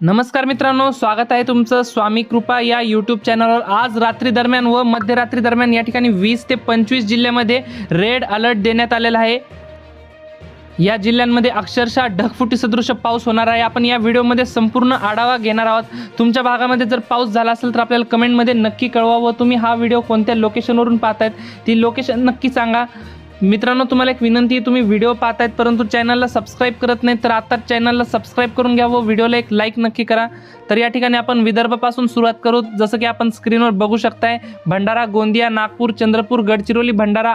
नमस्कार मित्रांनो स्वागत आहे तुमचं स्वामी कृपा या यूट्यूब चॅनलवर आज रात्री दरम्यान व मध्यरात्री दरम्यान या ठिकाणी वीस ते पंचवीस जिल्ह्यामध्ये रेड अलर्ट देण्यात आलेला आहे. या जिल्ह्यांमध्ये अक्षरशः ढगफुटी सदृश पाऊस होणार आहे. आपण या व्हिडिओमध्ये संपूर्ण आढावा घेणार आहोत. तुमच्या भागामध्ये जर पाऊस झाला असेल तर आपल्याला कमेंटमध्ये नक्की कळवा व तुम्ही हा व्हिडिओ कोणत्या लोकेशनवरून पाहतायत ती लोकेशन नक्की सांगा. मित्रांनो तुम्हाला एक विनंती आहे तुम्ही व्हिडिओ पाहतायत परंतु चॅनलला सबस्क्राईब करत नाही तर आता चॅनलला सबस्क्राईब करून घ्या व व्हिडिओला एक लाईक नक्की करा. तर या ठिकाणी आपण विदर्भापासून सुरुवात करू. जसं की आपण स्क्रीनवर बघू शकताय भंडारा गोंदिया नागपूर चंद्रपूर गडचिरोली भंडारा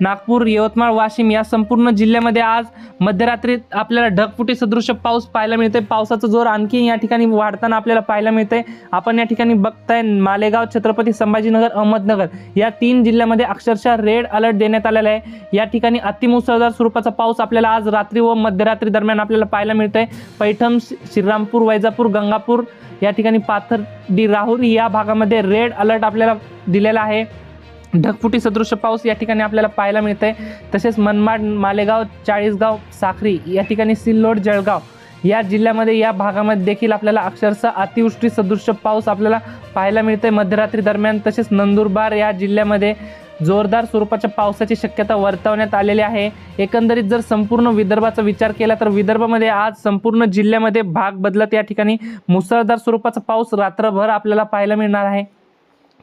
नागपूर यवतमाळ वाशिम या संपूर्ण जिल्ह्यामध्ये आज मध्यरात्री आपल्याला ढगफुटी सदृश पाऊस पाहायला मिळते पावसाचा जोर आणखी या ठिकाणी वाढताना आपल्याला पाहायला मिळते आपण या ठिकाणी बघताय मालेगाव छत्रपती संभाजीनगर अहमदनगर या तीन जिल्ह्यामध्ये अक्षरशः रेड अलर्ट देण्यात आलेला आहे. या ठिकाणी अतिमुसळधार स्वरूपाचा पाऊस आपल्याला आज रात्री व मध्यरात्री दरम्यान आपल्याला पाहायला मिळतोय. पैठण पैठम श्रीरामपूर वैजापूर गंगापूर या ठिकाणी पाथर्डी राहुरी या भागामध्ये रेड अलर्ट आपल्याला दिलेला आहे. ढगफुटी सदृश पाऊस या ठिकाणी आपल्याला पाहायला मिळतंय. तसेच मनमाड मालेगाव चाळीसगाव साखरी या ठिकाणी सिल्लोड जळगाव या जिल्ह्यामध्ये या भागामध्ये देखील आपल्याला अक्षरशः अतिवृष्टी सदृश पाऊस आपल्याला पाहायला मिळतंय. मध्यरात्री दरम्यान तसेच नंदुरबार या जिल्ह्यामध्ये जोरदार स्वरूपाच्या पावसाची शक्यता वर्तवण्यात आलेली आहे. एकंदरीत जर संपूर्ण विदर्भाचा विचार केला तर विदर्भामध्ये आज संपूर्ण जिल्ह्यामध्ये भाग बदलत या ठिकाणी मुसळधार स्वरूपाचा पाऊस रात्रभर आपल्याला पाहायला मिळणार आहे.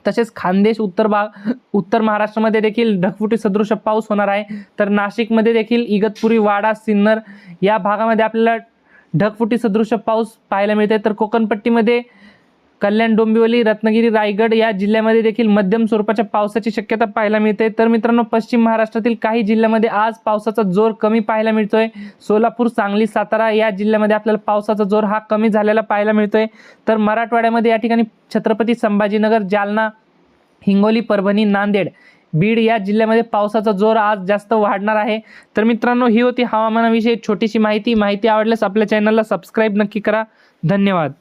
तसेच खानदेश उत्तर भाग उत्तर महाराष्ट्रामध्ये देखील ढगफुटी सदृश पाऊस होणार आहे. तर नाशिकमध्ये देखील इगतपुरी वाडा सिन्नर या भागामध्ये आपल्याला ढगफुटी सदृश पाऊस पाहायला मिळते तर कोकणपट्टीमध्ये कल्याण डोंबिवली रत्नागिरी रायगड या जिल्ह्यामध्ये देखील मध्यम स्वरूपाच्या पावसाची शक्यता पाहायला मिळते. तर मित्रांनो पश्चिम महाराष्ट्रातील काही जिल्ह्यामध्ये आज पावसाचा जोर कमी पाहायला मिळतोय. सोलापूर सांगली सातारा या जिल्ह्यामध्ये आपल्याला पावसाचा जोर हा कमी झालेला पाहायला मिळतोय. तर मराठवाड्यामध्ये या ठिकाणी छत्रपती संभाजीनगर जालना हिंगोली परभणी नांदेड बीड या जिल्ह्यामध्ये पावसाचा जोर आज जास्त वाढणार आहे. तर मित्रांनो ही होती हवामानाविषयी छोटीशी माहिती. माहिती आवडल्यास आपल्या चॅनलला सबस्क्राईब नक्की करा. धन्यवाद.